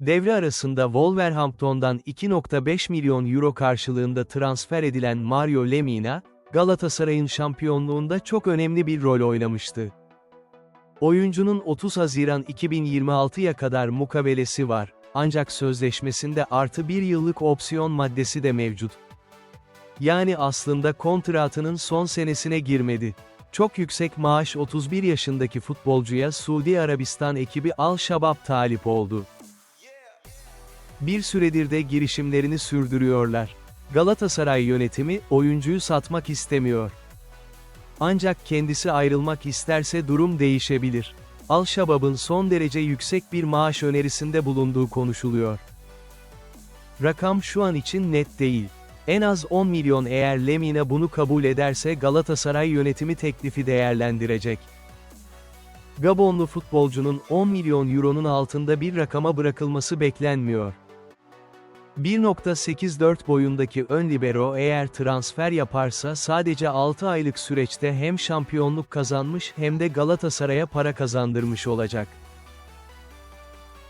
Devre arasında Wolverhampton'dan 2.5 milyon euro karşılığında transfer edilen Mario Lemina, Galatasaray'ın şampiyonluğunda çok önemli bir rol oynamıştı. Oyuncunun 30 Haziran 2026'ya kadar mukavelesi var, ancak sözleşmesinde artı bir yıllık opsiyon maddesi de mevcut. Yani aslında kontratının son senesine girmedi. Çok yüksek maaş 31 yaşındaki futbolcuya Suudi Arabistan ekibi Al-Şabab talip oldu. Bir süredir de girişimlerini sürdürüyorlar. Galatasaray yönetimi, oyuncuyu satmak istemiyor. Ancak kendisi ayrılmak isterse durum değişebilir. Al-Şabab'ın son derece yüksek bir maaş önerisinde bulunduğu konuşuluyor. Rakam şu an için net değil. En az 10 milyon eğer Lemina bunu kabul ederse Galatasaray yönetimi teklifi değerlendirecek. Gabonlu futbolcunun 10 milyon euronun altında bir rakama bırakılması beklenmiyor. 1.84 boyundaki ön libero eğer transfer yaparsa sadece 6 aylık süreçte hem şampiyonluk kazanmış hem de Galatasaray'a para kazandırmış olacak.